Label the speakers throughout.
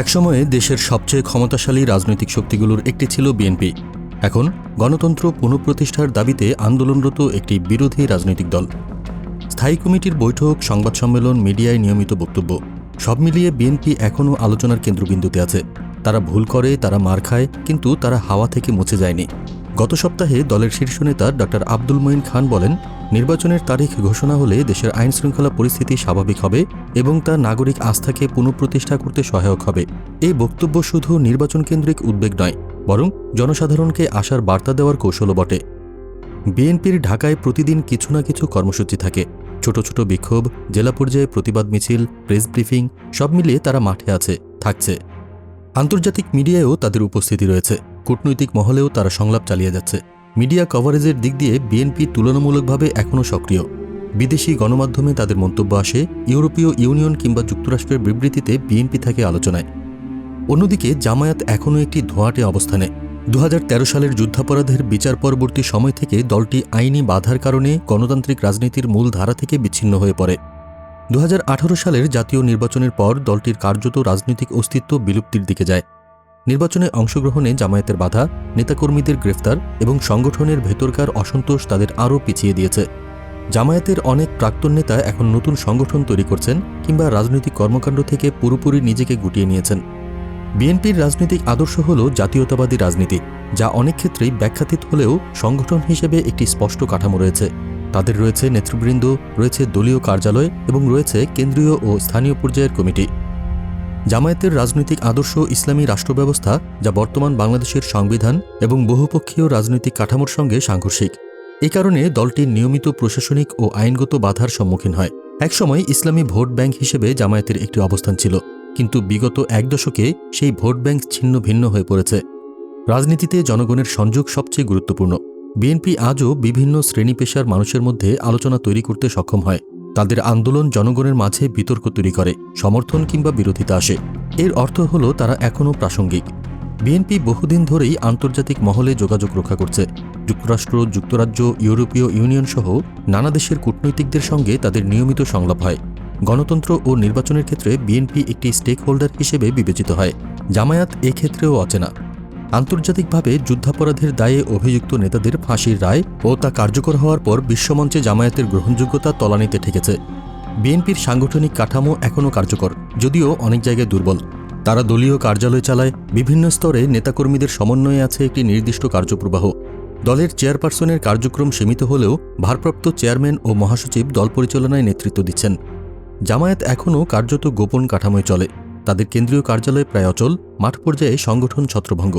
Speaker 1: একসময়ে দেশের সবচেয়ে ক্ষমতাশালী রাজনৈতিক শক্তিগুলোর একটি ছিল বিএনপি। এখন গণতন্ত্র পুনঃপ্রতিষ্ঠার দাবিতে আন্দোলনরত একটি বিরোধী রাজনৈতিক দল। স্থায়ী কমিটির বৈঠক, সংবাদ সম্মেলন, মিডিয়ায় নিয়মিত বক্তব্য, সব মিলিয়ে বিএনপি এখনও আলোচনার কেন্দ্রবিন্দুতে আছে। তারা ভুল করে, তারা মার খায়, কিন্তু তারা হাওয়া থেকে মুছে যায়নি। গত সপ্তাহে দলের শীর্ষ নেতা ড আব্দুল মঈন খান বলেন, নির্বাচনের তারিখ ঘোষণা হলে দেশের আইন শৃঙ্খলা পরিস্থিতি স্বাভাবিক হবে এবং তা নাগরিক আস্থাকে পুনঃপ্রতিষ্ঠা করতে সহায়ক হবে। এই বক্তব্য শুধু নির্বাচন কেন্দ্রিক উদ্বেগ নয়, বরং জনসাধারণকে আশার বার্তা দেওয়ার কৌশলও বটে। বিএনপির ঢাকায় প্রতিদিন কিছু না কিছু কর্মসূচি থাকে। ছোট ছোট বিক্ষোভ, জেলা পর্যায়ে প্রতিবাদ মিছিল, প্রেস ব্রিফিং, সব মিলিয়ে তারা মাঠে আছে, থাকছে। আন্তর্জাতিক মিডিয়ায়ও তাদের উপস্থিতি রয়েছে। কূটনৈতিক মহলেও তারা সংলাপ চালিয়ে যাচ্ছে। মিডিয়া কভারেজের দিক দিয়ে বিএনপি তুলনামূলকভাবে এখনও সক্রিয়। বিদেশি গণমাধ্যমে তাদের মন্তব্য আসে, ইউরোপীয় ইউনিয়ন কিংবা যুক্তরাষ্ট্রের বিবৃতিতে বিএনপি থাকে আলোচনায়। অন্যদিকে জামায়াত এখনও একটি ধোঁয়াটে অবস্থানে। দু হাজার তেরো সালের যুদ্ধাপরাধের বিচার পরবর্তী সময় থেকে দলটি আইনি বাধার কারণে গণতান্ত্রিক রাজনীতির মূল ধারা থেকে বিচ্ছিন্ন হয়ে পড়ে। দু হাজার আঠারো সালের জাতীয় নির্বাচনের পর দলটির কার্যত রাজনৈতিক অস্তিত্ব বিলুপ্তির দিকে যায়। নির্বাচনে অংশগ্রহণে জামায়াতের বাধা, নেতাকর্মীদের গ্রেফতার এবং সংগঠনের ভেতরকার অসন্তোষ তাদের আরও পিছিয়ে দিয়েছে। জামায়াতের অনেক প্রাক্তন নেতা এখন নতুন সংগঠন তৈরি করছেন কিংবা রাজনৈতিক কর্মকাণ্ড থেকে পুরোপুরি নিজেকে গুটিয়ে নিয়েছেন। বিএনপির রাজনৈতিক আদর্শ হল জাতীয়তাবাদী রাজনীতি, যা অনেক ক্ষেত্রেই ব্যাখ্যাতীত হলেও সংগঠন হিসেবে একটি স্পষ্ট কাঠামো রয়েছে। তাদের রয়েছে নেতৃবৃন্দ, রয়েছে দলীয় কার্যালয় এবং রয়েছে কেন্দ্রীয় ও স্থানীয় পর্যায়ের কমিটি। জামায়াতের রাজনৈতিক আদর্শ ইসলামী রাষ্ট্রব্যবস্থা, যা বর্তমান বাংলাদেশের সংবিধান এবং বহুপক্ষীয় রাজনৈতিক কাঠামোর সঙ্গে সাংঘর্ষিক। এ কারণে দলটি নিয়মিত প্রশাসনিক ও আইনগত বাধার সম্মুখীন হয়। একসময় ইসলামী ভোট ব্যাংক হিসেবে জামায়াতের একটি অবস্থান ছিল, কিন্তু বিগত এক দশকে সেই ভোট ব্যাংক ছিন্ন ভিন্ন হয়ে পড়েছে। রাজনীতিতে জনগণের সংযোগ সবচেয়ে গুরুত্বপূর্ণ। বিএনপি আজও বিভিন্ন শ্রেণি পেশার মানুষের মধ্যে আলোচনা তৈরি করতে সক্ষম হয়। তাদের আন্দোলন জনগণের মাঝে বিতর্ক তৈরি করে, সমর্থন কিংবা বিরোধিতা আসে। এর অর্থ হল তারা এখনও প্রাসঙ্গিক। বিএনপি বহুদিন ধরেই আন্তর্জাতিক মহলে যোগাযোগ রক্ষা করছে। যুক্তরাষ্ট্র, যুক্তরাজ্য, ইউরোপীয় ইউনিয়ন সহ নানা দেশের কূটনৈতিকদের সঙ্গে তাদের নিয়মিত সংলাপ হয়। গণতন্ত্র ও নির্বাচনের ক্ষেত্রে বিএনপি একটি স্টেক হোল্ডার হিসেবে বিবেচিত হয়। জামায়াত এক্ষেত্রেও অচেনা। আন্তর্জাতিকভাবে যুদ্ধাপরাধের দায়ে অভিযুক্ত নেতাদের ফাঁসির রায় ও তা কার্যকর হওয়ার পর বিশ্বমঞ্চে জামায়াতের গ্রহণযোগ্যতা তলানিতে ঠেকেছে। বিএনপির সাংগঠনিক কাঠামো এখনও কার্যকর, যদিও অনেক জায়গায় দুর্বল। তারা দলীয় কার্যালয় চালায়, বিভিন্ন স্তরে নেতাকর্মীদের সমন্বয়ে আছে একটি নির্দিষ্ট কার্যপ্রবাহ। দলের চেয়ারপারসনের কার্যক্রম সীমিত হলেও ভারপ্রাপ্ত চেয়ারম্যান ও মহাসচিব দল পরিচালনায় নেতৃত্ব দিচ্ছেন। জামায়াত এখনও কার্যত গোপন কাঠামোয় চলে। তাদের কেন্দ্রীয় কার্যালয় প্রায় অচল, মাঠ পর্যায়ে সংগঠন ছত্রভঙ্গ।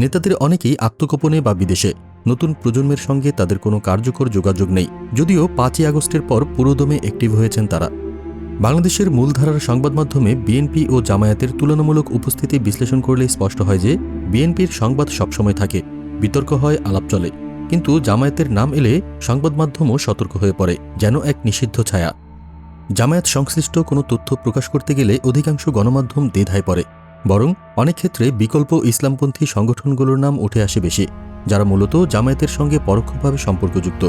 Speaker 1: নেতাদের অনেকেই আত্মগোপনে বা বিদেশে। নতুন প্রজন্মের সঙ্গে তাদের কোনো কার্যকর যোগাযোগ নেই। যদিও পাঁচই আগস্টের পর পুরোদমে অ্যাক্টিভ হয়েছেন তারা। বাংলাদেশের মূলধারার সংবাদ মাধ্যমে বিএনপি ও জামায়াতের তুলনামূলক উপস্থিতি বিশ্লেষণ করলেই স্পষ্ট হয় যে বিএনপির সংবাদ সবসময় থাকে, বিতর্ক হয়, আলাপ চলে। কিন্তু জামায়াতের নাম এলে সংবাদ মাধ্যমও সতর্ক হয়ে পড়ে, যেন এক নিষিদ্ধ ছায়া। জামায়াত সংশ্লিষ্ট কোনো তথ্য প্রকাশ করতে গেলে অধিকাংশ গণমাধ্যম দ্বিধায় পড়ে। বরং অনেক ক্ষেত্রে বিকল্প ইসলামপন্থী সংগঠনগুলোর নাম উঠে আসে বেশি, যারা মূলত জামায়াতের সঙ্গে পরোক্ষভাবে সম্পর্কযুক্ত।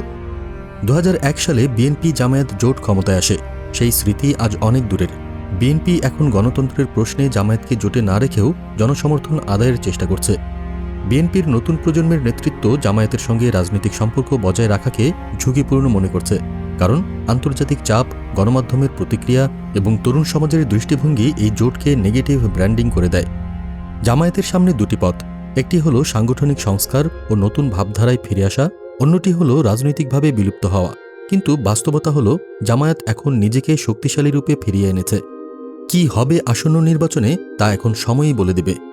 Speaker 1: দু হাজার এক সালে বিএনপি জামায়াত জোট ক্ষমতায় আসে, সেই স্মৃতি আজ অনেক দূরের। বিএনপি এখন গণতন্ত্রের প্রশ্নে জামায়াতকে জোটে না রেখেও জনসমর্থন আদায়ের চেষ্টা করছে। বিএনপির নতুন প্রজন্মের নেতৃত্ব জামায়াতের সঙ্গে রাজনৈতিক সম্পর্ক বজায় রাখাকে ঝুঁকিপূর্ণ মনে করছে। কারণ আন্তর্জাতিক চাপ, গণমাধ্যমের প্রতিক্রিয়া এবং তরুণ সমাজের দৃষ্টিভঙ্গি এই জোটকে নেগেটিভ ব্র্যান্ডিং করে দেয়। জামায়াতের সামনে দুটি পথ, একটি হলো সাংগঠনিক সংস্কার ও নতুন ভাবধারায় ফিরে আসা, অন্যটি হলো রাজনৈতিকভাবে বিলুপ্ত হওয়া। কিন্তু বাস্তবতা হলো, জামায়াত এখন নিজেকে শক্তিশালী রূপে ফিরিয়ে এনেছে। কি হবে আসন্ন নির্বাচনে তা এখন সময়ই বলে দেবে।